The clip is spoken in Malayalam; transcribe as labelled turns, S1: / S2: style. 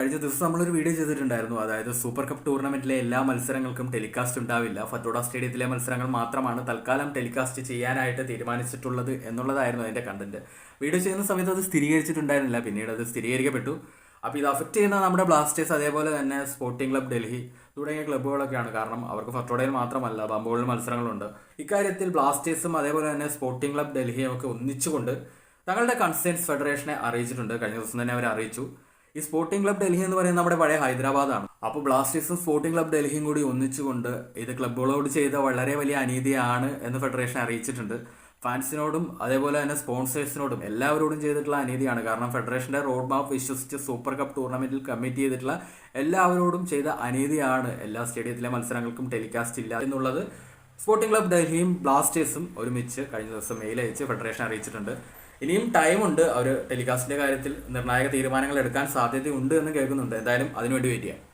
S1: കഴിഞ്ഞ ദിവസം നമ്മളൊരു വീഡിയോ ചെയ്തിട്ടുണ്ടായിരുന്നു. അതായത് സൂപ്പർ കപ്പ് ടൂർണമെന്റിലെ എല്ലാ മത്സരങ്ങൾക്കും ടെലികാസ്റ്റ് ഉണ്ടാവില്ല. ഫത്തോഡ സ്റ്റേഡിയത്തിലെ മത്സരങ്ങൾ മാത്രമാണ് തൽക്കാലം ടെലികാസ്റ്റ് ചെയ്യാനായിട്ട് തീരുമാനിച്ചിട്ടുള്ളത് എന്നുള്ളതായിരുന്നു അതിന്റെ കണ്ടന്റ് വീഡിയോ ചെയ്യുന്ന സമയത്ത് അത് സ്ഥിരീകരിച്ചിട്ടുണ്ടായിരുന്നില്ല. പിന്നീട് അത് സ്ഥിരീകരിക്കപ്പെട്ടു. അപ്പോൾ ഇത് അഫക്റ്റ് ചെയ്യുന്ന നമ്മുടെ ബ്ലാസ്റ്റേഴ്സ് അതേപോലെ തന്നെ സ്പോർട്ടിംഗ് ക്ലബ് ഡൽഹി തുടങ്ങിയ ക്ലബ്ബുകളൊക്കെയാണ് കാരണം അവർക്ക് ഫത്തോഡയിൽ മാത്രമല്ല ബംബോളിൽ മത്സരങ്ങളുണ്ട്. ഇക്കാര്യത്തിൽ ബ്ലാസ്റ്റേഴ്സും അതേപോലെ തന്നെ സ്പോർട്ടിംഗ് ക്ലബ് ഡൽഹിയും ഒക്കെ ഒന്നിച്ചുകൊണ്ട് തങ്ങളുടെ കൺസേൺസ് ഫെഡറേഷനെ അറിയിച്ചിട്ടുണ്ട്. കഴിഞ്ഞ ദിവസം തന്നെ അവർ അറിയിച്ചു. ഈ സ്പോർട്ടിംഗ് ക്ലബ് ഡൽഹി എന്ന് പറയുന്നത് നമ്മുടെ പഴയ ഹൈദരാബാദാണ്. അപ്പോൾ ബ്ലാസ്റ്റേഴ്സും സ്പോർട്ടിംഗ് ക്ലബ് ഡൽഹിയും കൂടി ഒന്നിച്ചുകൊണ്ട് ഇത് ക്ലബ്ബുകളോട് ചെയ്ത വളരെ വലിയ അനീതിയാണ് എന്ന് ഫെഡറേഷൻ അറിയിച്ചിട്ടുണ്ട്. ഫാൻസിനോടും അതേപോലെ തന്നെ സ്പോൺസേഴ്സിനോടും എല്ലാവരോടും ചെയ്തിട്ടുള്ള അനീതിയാണ്. കാരണം ഫെഡറേഷന്റെ റോഡ് മാപ്പ് വിശ്വസിച്ച് സൂപ്പർ കപ്പ് ടൂർണമെന്റിൽ കമ്മിറ്റ് ചെയ്തിട്ടുള്ള എല്ലാവരോടും ചെയ്ത അനീതിയാണ് എല്ലാ സ്റ്റേഡിയത്തിലെ മത്സരങ്ങൾക്കും ടെലികാസ്റ്റ് ഇല്ല എന്നുള്ളത് സ്പോർട്ടിംഗ് ക്ലബ് ഡൽഹിയും ബ്ലാസ്റ്റേഴ്സും ഒരുമിച്ച് കഴിഞ്ഞ ദിവസം മെയിൽ അയച്ച് ഫെഡറേഷൻ അറിയിച്ചിട്ടുണ്ട്. ഇനിയും ഉണ്ട്. അവർ ടെലികാസ്റ്റിന്റെ കാര്യത്തിൽ നിർണായക തീരുമാനങ്ങൾ എടുക്കാൻ സാധ്യതയുണ്ട് എന്ന് കേൾക്കുന്നുണ്ട്. എന്തായാലും അതിനുവേണ്ടി വെയിറ്റ് ചെയ്യാം.